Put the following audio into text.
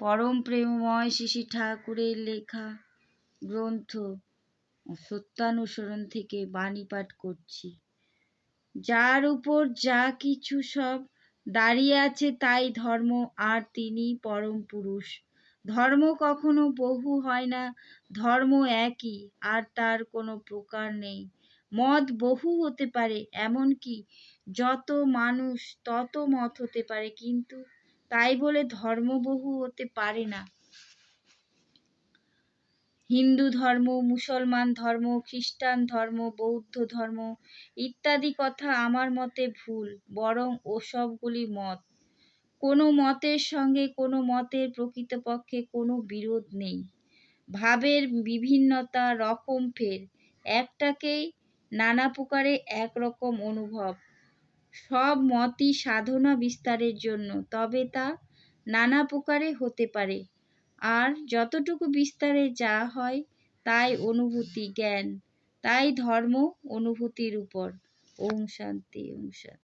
পরম প্রেমময় শিশি ঠাকুরের লেখা গ্রন্থ সত্যানুসরণ থেকে বাণী পাঠ করছি। যার উপর যা কিছু সব দাঁড়িয়ে আছে, তাই ধর্ম আর তিনি পরম পুরুষ। ধর্ম কখনো বহু হয় না, ধর্ম একই, আর তার কোনো প্রকার নেই। মত বহু হতে পারে, এমনকি যত মানুষ তত মত হতে পারে, কিন্তু তাই বলে ধর্ম বহু হতে পারে না। হিন্দু ধর্ম, মুসলমান ধর্ম, খ্রিস্টান ধর্ম, বৌদ্ধ ধর্ম ইত্যাদি কথা আমার মতে ভুল, বরং ওসবগুলি মত। কোনো মতের সঙ্গে কোনো মতের প্রকৃতপক্ষে কোনো বিরোধ নেই। ভাবের বিভিন্নতা রকম ফের। একটাকেই নানা প্রকারে একরকম অনুভব। সব মতই সাধনা বিস্তারের জন্য, তবে তা নানা প্রকারে হতে পারে। আর যতটুকু বিস্তারে যা হয়, তাই অনুভূতি, জ্ঞান, তাই ধর্ম অনুভূতির উপর। ওম শান্তি ওম শান্তি।